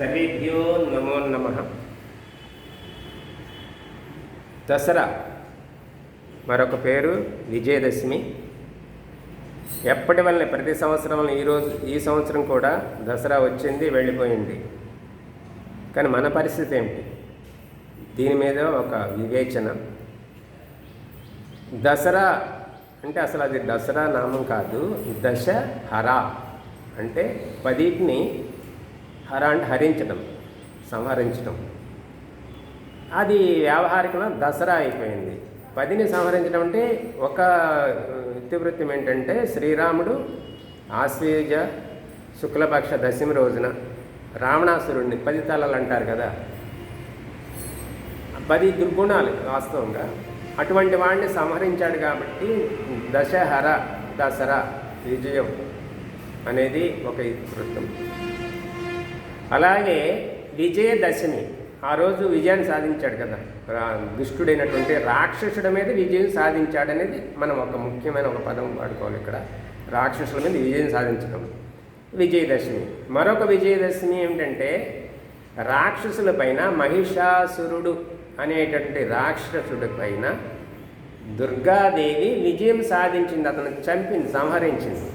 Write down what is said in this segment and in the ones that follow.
సర్వేభ్యో నమో నమ. దసరా మరొక పేరు విజయదశమి. ఎప్పటి వల్ల ప్రతి సంవత్సరం ఈరోజు ఈ సంవత్సరం కూడా దసరా వచ్చింది వెళ్ళిపోయింది. కానీ మన పరిస్థితి ఏమిటి? దీని మీద ఒక వివేచన. దసరా అంటే అసలు అది దసరా నామం కాదు దశ హర అంటే పదిటిని హర అంటే హరించడం సంహరించడం అది వ్యావహారికంగా దసరా అయిపోయింది. పదిని సంహరించడం అంటే ఒక ఇతివృత్తం ఏంటంటే శ్రీరాముడు ఆశ్వేజ శుక్లపక్ష దశమి రోజున రావణాసురుడిని పది తలలు అంటారు కదా. పది దుర్గుణాలు వాస్తవంగా. అటువంటి వాడిని సంహరించాడు కాబట్టి దశహర దసరా విజయం అనేది ఒక వృత్తం అలాగే విజయదశమి ఆ రోజు విజయాన్ని సాధించాడు కదా. రా- దుష్టుడైనటువంటి రాక్షసుడి మీద విజయం సాధించాడు అనేది మనం ఒక ముఖ్యమైన ఒక పదం వాడుకోవాలి ఇక్కడ. రాక్షసుల మీద విజయం సాధించడం. విజయదశమి. మరొక విజయదశమి ఏమిటంటే రాక్షసుల పైన మహిషాసురుడు అనేటటువంటి రాక్షసుడి పైన దుర్గాదేవి విజయం సాధించింది అతను చంపింది సంహరించింది.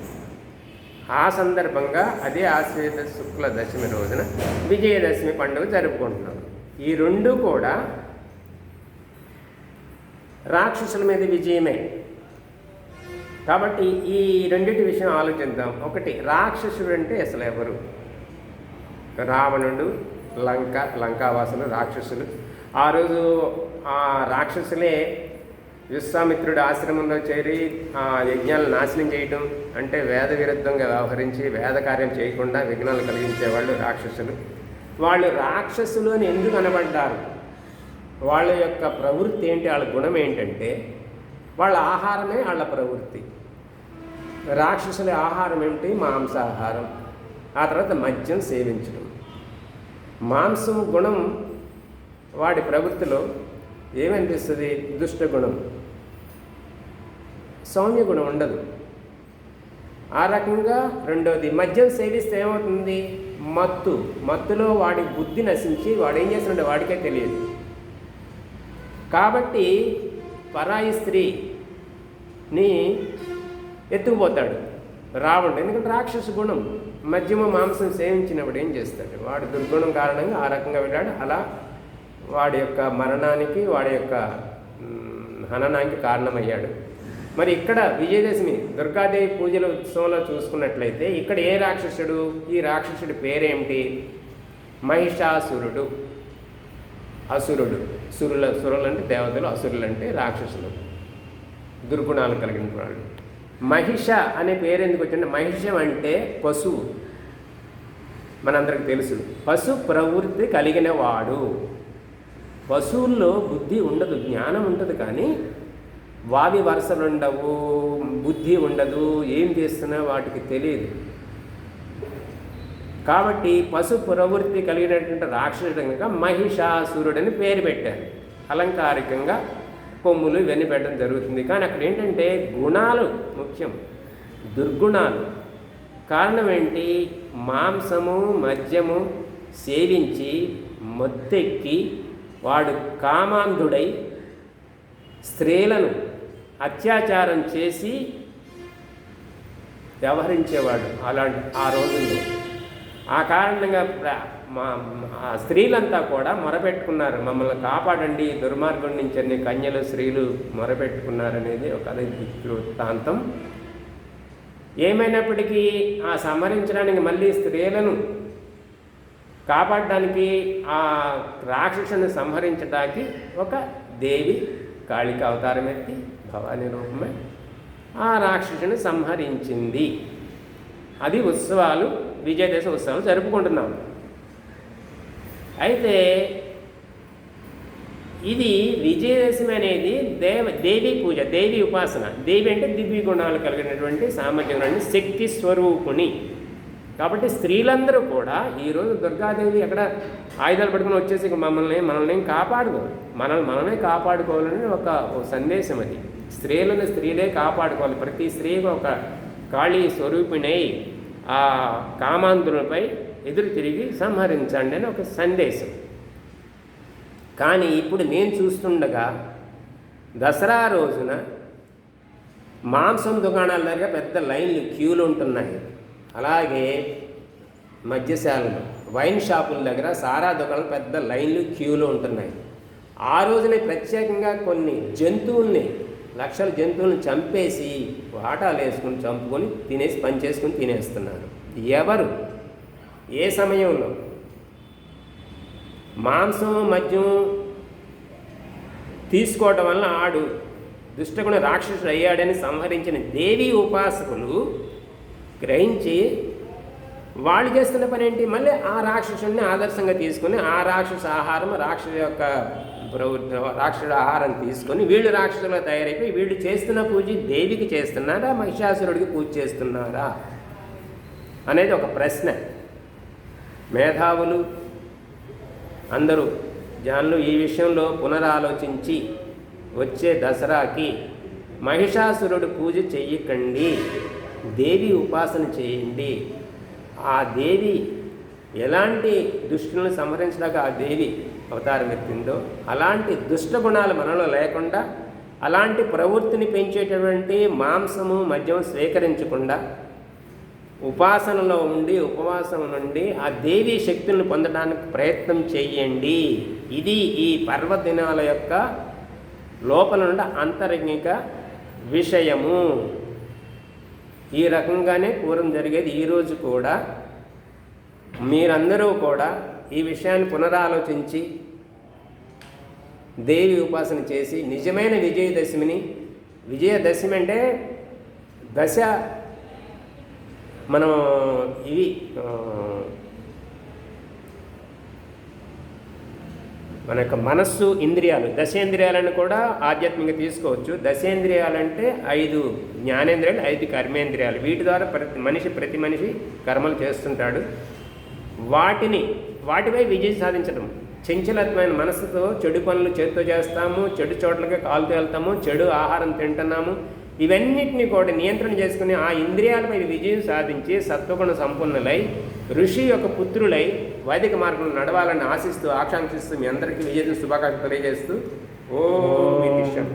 ఆ సందర్భంగా అదే ఆశ్వేత శుక్ల దశమి రోజున విజయదశమి పండుగ జరుపుకుంటున్నాం. ఈ రెండు కూడా రాక్షసుల మీద విజయమే. కాబట్టి ఈ రెండింటి విషయం ఆలోచిద్దాం. ఒకటి రాక్షసుడు అంటే అసలు ఎవరు? రావణుడు లంక లంకావాసులు రాక్షసులు. ఆ రోజు ఆ రాక్షసులే విశ్వామిత్రుడు ఆశ్రమంలో చేరి ఆ యజ్ఞాలను నాశనం చేయటం అంటే వేద విరుద్ధంగా వ్యవహరించి వేద కార్యం చేయకుండా విఘ్నాలు కలిగించే వాళ్ళు రాక్షసులు. వాళ్ళు రాక్షసులు అని ఎందుకు అనబడ్డారు? వాళ్ళ యొక్క ప్రవృత్తి ఏంటి? వాళ్ళ గుణం ఏంటంటే వాళ్ళ ఆహారమే వాళ్ళ ప్రవృత్తి. రాక్షసుల ఆహారం ఏమిటి? మాంసాహారం. ఆ తర్వాత మద్యం సేవించడం. మాంసం గుణం వాడి ప్రవృత్తిలో ఏమనిపిస్తుంది? దుష్టగుణం. సౌమ్య గుణం ఉండదు. ఆ రకంగా రెండోది మద్యం సేవిస్తే ఏమవుతుంది? మత్తు. మత్తులో వాడి బుద్ధి నశించి వాడు ఏం చేస్తున్నాడు వాడికే తెలియదు. కాబట్టి పరాయి స్త్రీని ఎత్తుకుపోతాడు రావణుడు. ఎందుకంటే రాక్షస గుణం మధ్యమ మాంసం సేవించినప్పుడు ఏం చేస్తాడు? వాడు దుర్గుణం కారణంగా ఆ రకంగా వెళ్ళాడు. అలా వాడి యొక్క మరణానికి వాడి యొక్క హననానికి కారణమయ్యాడు. మరి ఇక్కడ విజయదశమి దుర్గాదేవి పూజల ఉత్సవంలో చూసుకున్నట్లయితే ఇక్కడ ఏ రాక్షసుడు ఈ రాక్షసుడి పేరేమిటి? మహిషాసురుడు. అసురుడు. సురుల సురులు అంటే దేవతలు అసురులు అంటే రాక్షసులు. దుర్గుణాలు కలిగిన వాళ్ళు మహిష అనే పేరు ఎందుకు వచ్చిందంటే మహిషం అంటే పశువు. మనందరికి తెలుసు. పశు ప్రవృత్తి కలిగిన వాడు. పశువుల్లో బుద్ధి ఉండదు జ్ఞానం ఉంటుంది కానీ వావి వరుసలు ఉండవు బుద్ధి ఉండదు ఏం చేస్తున్నా వాటికి తెలియదు. కాబట్టి పశు ప్రవృత్తి కలిగినటువంటి రాక్షసుడు కనుక మహిషాసురుడని పేరు పెట్టారు. అలంకారికంగా కొమ్ములు ఇవన్నీ పెట్టడం జరుగుతుంది. కానీ అక్కడ ఏంటంటే గుణాలు ముఖ్యం దుర్గుణాలు. కారణం ఏంటి? మాంసము మద్యము సేవించి మొత్తెక్కి వాడు కామాంధుడై స్త్రీలను అత్యాచారం చేసి వ్యవహరించేవాడు అలాంటి ఆ రోజుల్లో. ఆ కారణంగా మా స్త్రీలంతా కూడా మొరపెట్టుకున్నారు. మమ్మల్ని కాపాడండి దుర్మార్గం నుంచి అన్ని కన్యలు స్త్రీలు మొరపెట్టుకున్నారనేది ఒక అది వృత్తాంతం ఏమైనప్పటికీ ఆ సంహరించడానికి మళ్ళీ స్త్రీలను కాపాడడానికి ఆ రాక్షసుని సంహరించడానికి ఒక దేవి కాళిక అవతారం ఎత్తి భవానీ రూపమే ఆ రాక్షసుని సంహరించింది. అది ఉత్సవాలు విజయదశ ఉత్సవాలు జరుపుకుంటున్నాం. అయితే ఇది విజయదశమి అనేది దేవ దేవి పూజ దేవి ఉపాసన. దేవి అంటే దివ్య గుణాలు కలిగినటువంటి సామర్థ్యం శక్తి స్వరూపుని. కాబట్టి స్త్రీలందరూ కూడా ఈరోజు దుర్గాదేవి ఎక్కడ ఆయుధాలు పట్టుకుని వచ్చేసి మమ్మల్ని మనల్ని కాపాడుకోవాలి మనల్ని మనమే కాపాడుకోవాలని ఒక ఒక సందేశం అది. స్త్రీలను స్త్రీలే కాపాడుకోవాలి. ప్రతి స్త్రీకి ఒక కాళీ స్వరూపిణై ఆ కామాంధులపై ఎదురు తిరిగి సంహరించండి అని ఒక సందేశం. కానీ ఇప్పుడు నేను చూస్తుండగా దసరా రోజున మాంసం దుకాణాల దగ్గర పెద్ద లైన్లు క్యూలు ఉంటున్నాయి. అలాగే మద్యశాలలు వైన్ షాపుల దగ్గర సారా దుకాణాలు పెద్ద లైన్లు క్యూలు ఉంటున్నాయి. ఆ రోజునే ప్రత్యేకంగా కొన్ని జంతువుల్ని లక్షల జంతువులను చంపేసి వాటాలు వేసుకుని చంపుకొని తినేసి పనిచేసుకుని తినేస్తున్నారు. ఎవరు? ఏ సమయంలో? మాంసం మద్యం తీసుకోవటం వల్ల ఆడు దుష్టగుణ రాక్షసుడు అయ్యాడని సంహరించిన దేవి ఉపాసకులు గ్రహించి వాళ్ళు చేస్తున్న పని ఏంటి? మళ్ళీ ఆ రాక్షసుడిని ఆదర్శంగా తీసుకొని ఆ రాక్షస ఆహారం రాక్షసు యొక్క ప్రవృత్తి రాక్షసుడు ఆహారం తీసుకొని వీళ్ళు రాక్షసులుగా తయారైపోయి వీళ్ళు చేస్తున్న పూజ దేవికి చేస్తున్నారా? మహిషాసురుడికి పూజ చేస్తున్నారా? అనేది ఒక ప్రశ్న. మేధావులు అందరూ జనాలు ఈ విషయంలో పునరాలోచించి వచ్చే దసరాకి మహిషాసురుడు పూజ చెయ్యకండి. దేవి ఉపాసన చేయండి. ఆ దేవి ఎలాంటి దుష్టులను సంహరించడానికి ఆ దేవి అవతారం ఎత్తిందో అలాంటి దుష్ట గుణాలు మనలో లేకుండా అలాంటి ప్రవృత్తిని పెంచేటటువంటి మాంసము మద్యం స్వీకరించకుండా ఉపాసనలో ఉండి ఉపవాసం నుండి ఆ దేవి శక్తులను పొందడానికి ప్రయత్నం చేయండి. ఇది ఈ పర్వదినాల యొక్క లోపల నుండి అంతరంగిక విషయము. ఈ రకంగానే పూర్వం జరిగేది. ఈరోజు కూడా మీరందరూ కూడా ఈ విషయాన్ని పునరాలోచించి దేవి ఉపాసన చేసి నిజమైన విజయదశమిని విజయదశమి అంటే దశ మనం ఇవి మన యొక్క మనస్సు ఇంద్రియాలు దశేంద్రియాలను కూడా ఆధ్యాత్మికంగా తీసుకోవచ్చు. దశేంద్రియాలంటే ఐదు జ్ఞానేంద్రియాలు ఐదు కర్మేంద్రియాలు. వీటి ద్వారా ప్రతి మనిషి ప్రతి మనిషి కర్మలు చేస్తుంటాడు. వాటిని వాటిపై విజయం సాధించడం. చంచలత్వమైన మనసుతో చెడు పనులు చేత్తో చేస్తాము చెడు చోట్లకి కాలుతో వెళ్తాము చెడు ఆహారం తింటున్నాము. ఇవన్నిటిని కూడా నియంత్రణ చేసుకుని ఆ ఇంద్రియాలపై విజయం సాధించి సత్వగుణ సంపన్నులై ఋషి యొక్క పుత్రులై వైదిక మార్గంలో నడవాలని ఆశిస్తూ ఆకాంక్షిస్తూ మీ అందరికీ విజయ శుభాకాంక్షలు తెలియజేస్తూ ఓ విదిశం